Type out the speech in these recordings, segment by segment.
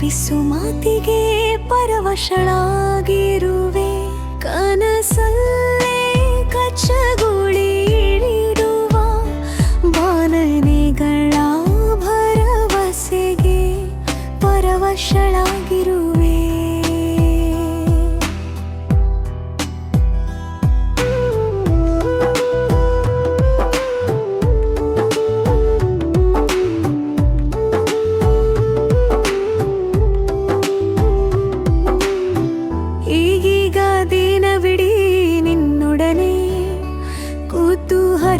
ಆಡಿಸು ಮಾತಿಗೆ ಪರವಶಳಾಗಿರುವೆ. ಕನಸಲ್ಲೇ ಕಚ್ಚಗುಳಿ ಇಳಿರುವ ಬಾನನೆಗಳ ಭರವಸೆಗೆ ಪರವಶಳಾಗಿರುವೆ.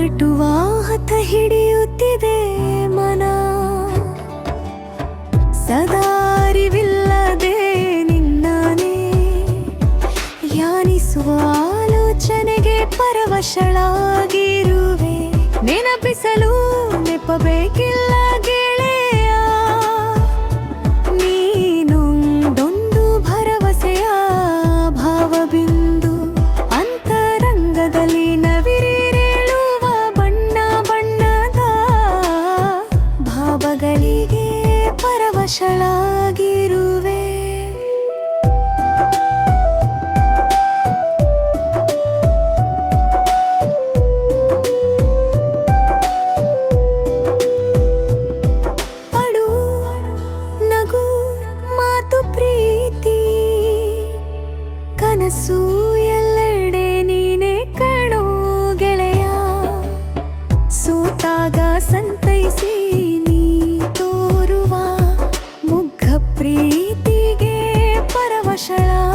ಹರಟುವ ಹತ ಹಿಡಿಯುತ್ತಿದೆ ಮನ. ಸದಾರಿವಿಲ್ಲದೆ ನಿನ್ನಾನೆ. ಯಾನಿಸುವ ಆಲೋಚನೆಗೆ ಪರವಶಳಾಗಿರುವೆ. ನೆನಪಿಸಲು ನೆಪಬೇಕಿಲ್ಲ ಪರವಶಳಾಗಿರುವೆ ಅಳು ನಗು ಮಾತು ಪ್ರೀತಿ. ಕನಸು ಎಲ್ಲೆಡೆ ನೀನೆ ಕಣೋ ಗೆಳೆಯ. ಸೂತಾಗ ಸಂತೈಸಿ ಪ್ರೀತಿಗೆ ಪರವಶಳ.